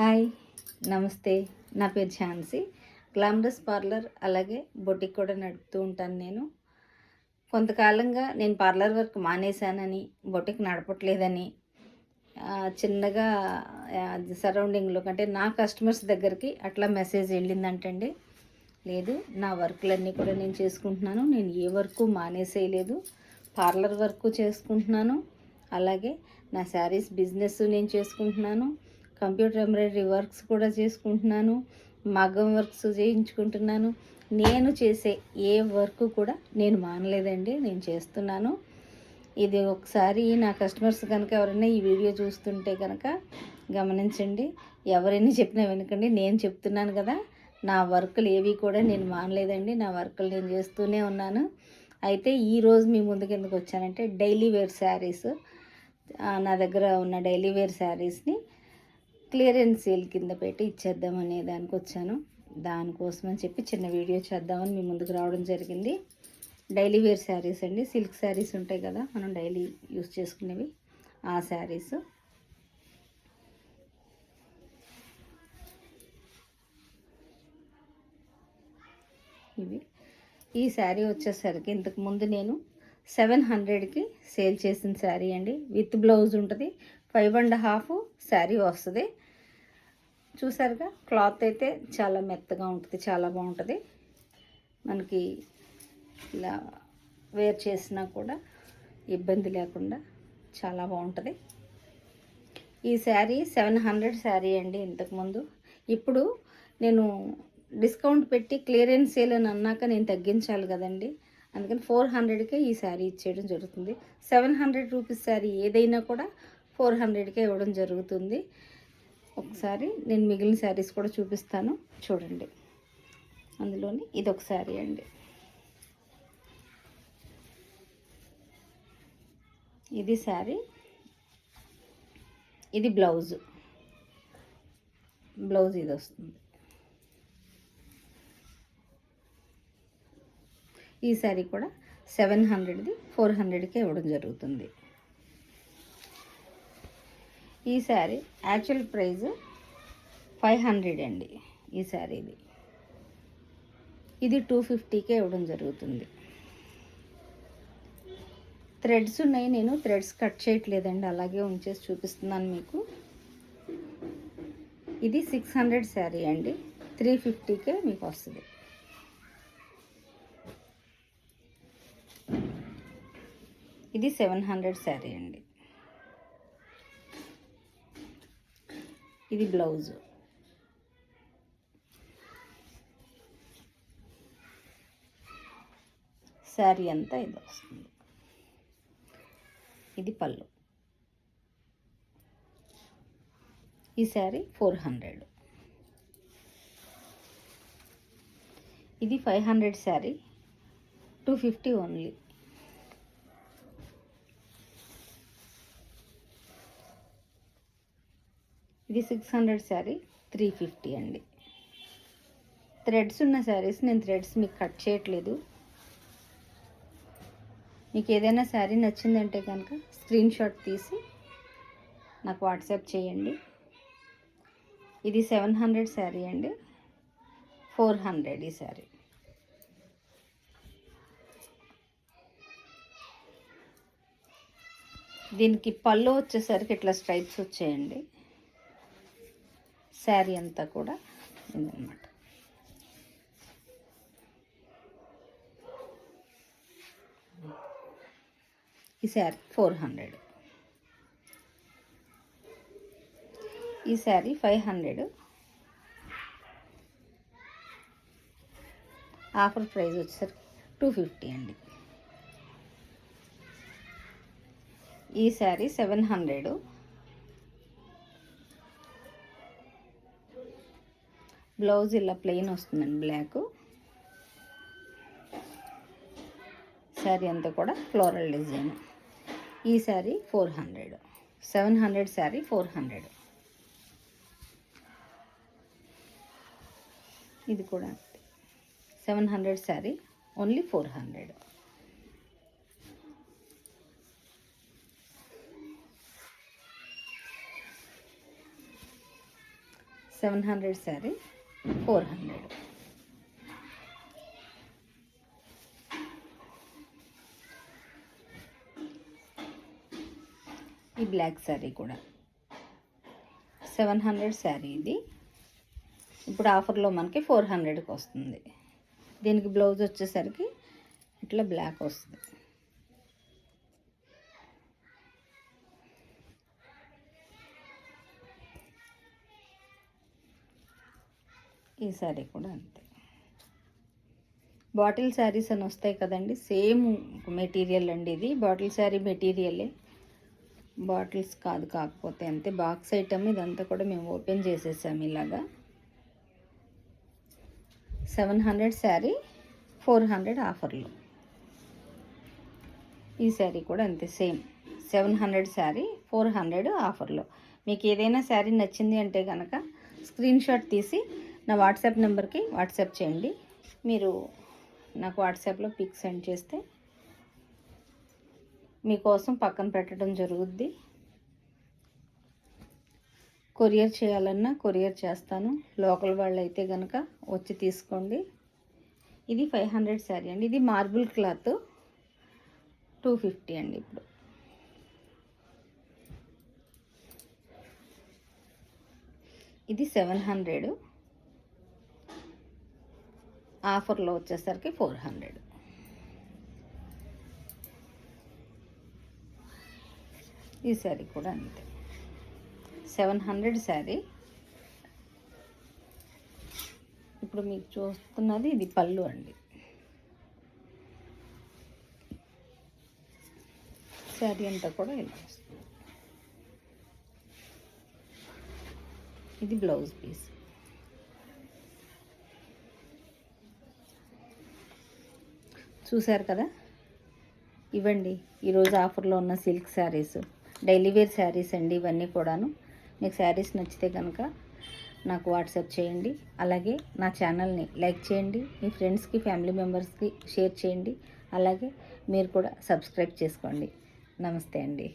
Hi నమస్తే. నా పేరు ఝాన్సీ. గ్లామరస్ పార్లర్ అలాగే బొటిక్ కూడా నడుపుతూ ఉంటాను నేను. కొంతకాలంగా నేను పార్లర్ వర్క్ మానేశానని బొటిక్ నడపట్లేదని చిన్నగా సరౌండింగ్లో అంటే నా కస్టమర్స్ దగ్గరికి అట్లా మెసేజ్ వెళ్ళిందంటండి. లేదు నా వర్క్లన్నీ కూడా నేను చేసుకుంటున్నాను. నేను ఏ వర్క్ మానేసేయలేదు. పార్లర్ వర్క్ చేసుకుంటున్నాను. అలాగే నా శారీస్ బిజినెస్ నేను చేసుకుంటున్నాను. కంప్యూటర్ ఎంబ్రాయిడరీ వర్క్స్ కూడా చేసుకుంటున్నాను మగ్గం వర్క్స్ చేయించుకుంటున్నాను. నేను చేసే ఏ వర్క్ కూడా నేను మానలేదండి నేను చేస్తున్నాను. ఇది ఒకసారి నా కస్టమర్స్ కనుక ఎవరైనా ఈ వీడియో చూస్తుంటే కనుక గమనించండి. ఎవరైనా చెప్పినా వెనకండి నేను చెప్తున్నాను కదా. నా వర్కులు ఏవి కూడా నేను మానలేదండి నా వర్కులు నేను చేస్తూనే ఉన్నాను. అయితే ఈరోజు మీ ముందుకు ఎందుకు వచ్చానంటే డైలీ వేర్ శారీస్ నా దగ్గర ఉన్న డైలీ వేర్ శారీస్ని క్లియరెన్స్ సేల్ కింద పెట్టి ఇచ్చేద్దామనే దానికి వచ్చాను. దానికోసం అని చెప్పి చిన్న వీడియో చేద్దామని మీ ముందుకు రావడం జరిగింది. డైలీ వేర్ శారీస్ అండి. సిల్క్ శారీస్ ఉంటాయి కదా మనం డైలీ యూస్ చేసుకునేవి. ఆ శారీస్. ఇవి. ఈ శారీ వచ్చేసరికి ఇంతకు ముందు నేను సెవెన్ హండ్రెడ్కి సేల్ చేసిన శారీ అండి. విత్ బ్లౌజ్ ఉంటుంది. ఫైవ్ అండ్ హాఫ్ శారీ వస్తుంది. చూసారుగా? క్లాత్ అయితే చాలా మెత్తగా ఉంటుంది చాలా బాగుంటుంది. మనకి ఇలా వేర్ చేసినా కూడా ఇబ్బంది లేకుండా చాలా బాగుంటుంది. ఈ శారీ సెవెన్ హండ్రెడ్ శారీ అండి ఇంతకుముందు. ఇప్పుడు నేను డిస్కౌంట్ పెట్టి క్లియరెన్స్ సేల్ అని అన్నాక నేను తగ్గించాలి కదండి. అందుకని ఫోర్ హండ్రెడ్కే ఈ శారీ ఇచ్చేయడం జరుగుతుంది. సెవెన్ హండ్రెడ్ రూపీస్ శారీ ఏదైనా కూడా ఫోర్ హండ్రెడ్కే ఇవ్వడం జరుగుతుంది. ఒకసారి నేను మిగిలిన శారీస్ కూడా చూపిస్తాను. చూడండి. అందులోని ఇది ఒక శారీ అండి. ఇది శారీ. ఇది బ్లౌజ్. బ్లౌజ్ ఇది వస్తుంది ఈ శారీ కూడా సెవెన్ హండ్రెడ్ది ఫోర్ హండ్రెడ్కే ఇవ్వడం జరుగుతుంది. ఈ sari actual price five hundred అండి ఈ శారీది. ఇది టూ ఫిఫ్టీకే ఇవ్వడం జరుగుతుంది. థ్రెడ్స్ ఉన్నాయి నేను థ్రెడ్స్ కట్ చేయట్లేదండి అలాగే ఉంచేసి చూపిస్తున్నాను మీకు. ఇది సిక్స్ హండ్రెడ్ శారీ అండి త్రీ ఫిఫ్టీకే మీకు వస్తుంది. ఇది సెవెన్ హండ్రెడ్ శారీ అండి. ఇది బ్లౌజ్. శారీ అంతా ఇది వస్తుంది. ఇది పళ్ళు. ఈ శారీ ఫోర్ హండ్రెడ్. ఇది five hundred sari. Two fifty only. ఇది six hundred sari three fifty అండి. థ్రెడ్స్ ఉన్న శారీస్ నేను థ్రెడ్స్ మీకు కట్ చేయట్లేదు. మీకు ఏదైనా శారీ నచ్చిందంటే కనుక స్క్రీన్ షాట్ తీసి నాకు వాట్సాప్ చేయండి. ఇది సెవెన్ హండ్రెడ్ శారీ అండి. ఫోర్ హండ్రెడ్ ఈ శారీ. దీనికి పళ్ళు వచ్చేసరికి ఇట్లా స్ట్రైప్స్ వచ్చాయండి. శారీ అంతా కూడా ఉందన్నమాట. ఈ శారీ ఫోర్ హండ్రెడ్. ఈ sari five hundred. Offer price వచ్చేసరికి టూ ఫిఫ్టీ అండి. ఈ శారీ సెవెన్ హండ్రెడ్. బ్లౌజ్ ఇలా ప్లెయిన్ వస్తుందండి బ్లాక్. శారీ అంతా కూడా ఫ్లోరల్ డిజైన్. ఈ sari four hundred. Seven hundred sari four hundred. ఇది కూడా seven hundred sari only four hundred. Seven hundred sari four hundred. ఈ బ్లాక్ శారీ కూడా. సెవెన్ హండ్రెడ్ శారీ ఇది. ఇప్పుడు ఆఫర్లో మనకి ఫోర్ హండ్రెడ్కి వస్తుంది. దీనికి బ్లౌజ్ వచ్చేసరికి ఇట్లా బ్లాక్ వస్తుంది. ఈ శారీ కూడా అంతే. బాటిల్ శారీస్ అని వస్తాయి కదండి సేమ్ మెటీరియల్ అండి ఇది. బాటిల్ శారీ మెటీరియలే. బాటిల్స్ కాదు కాకపోతే అంతే. బాక్స్ ఐటమ్ ఇదంతా కూడా మేము ఓపెన్ చేసేసాము ఇలాగా. Seven hundred sari four hundred ఆఫర్లు. ఈ శారీ కూడా అంతే same. Seven hundred sari four hundred ఆఫర్లో. మీకు ఏదైనా శారీ నచ్చింది అంటే కనుక స్క్రీన్ షాట్ తీసి నా వాట్సాప్ నెంబర్కి వాట్సాప్ చేయండి. మీరు నాకు వాట్సాప్లో పిక్ సెండ్ చేస్తే మీకోసం పక్కన పెట్టడం జరుగుద్ది. కొరియర్ చేయాలన్నా కొరియర్ చేస్తాను. లోకల్ వాళ్ళు అయితే కనుక వచ్చి తీసుకోండి. ఇది ఫైవ్ హండ్రెడ్ శారీ అండి. ఇది మార్బుల్ క్లాత్ టూ ఫిఫ్టీ అండి ఇప్పుడు. ఇది సెవెన్ హండ్రెడ్. ఆఫర్లో వచ్చేసరికి ఫోర్ హండ్రెడ్. ఈ శారీ కూడా అంతే. Seven hundred sari. ఇప్పుడు మీకు చూస్తున్నది ఇది పళ్ళు అండి. శారీ అంతా కూడా ఇలా వస్తుంది. ఇది బ్లౌజ్ పీస్. చూశారు కదా? ఇవ్వండి. ఈరోజు ఆఫర్లో ఉన్న silk saris. Daily wear saris అండి ఇవన్నీ కూడాను. మీకు శారీస్ నచ్చితే కనుక నాకు వాట్సాప్ చేయండి. అలాగే నా ఛానల్ని లైక్ చేయండి. మీ ఫ్రెండ్స్కి ఫ్యామిలీ మెంబర్స్కి షేర్ చేయండి. అలాగే మీరు కూడా సబ్స్క్రైబ్ చేసుకోండి. నమస్తే అండి.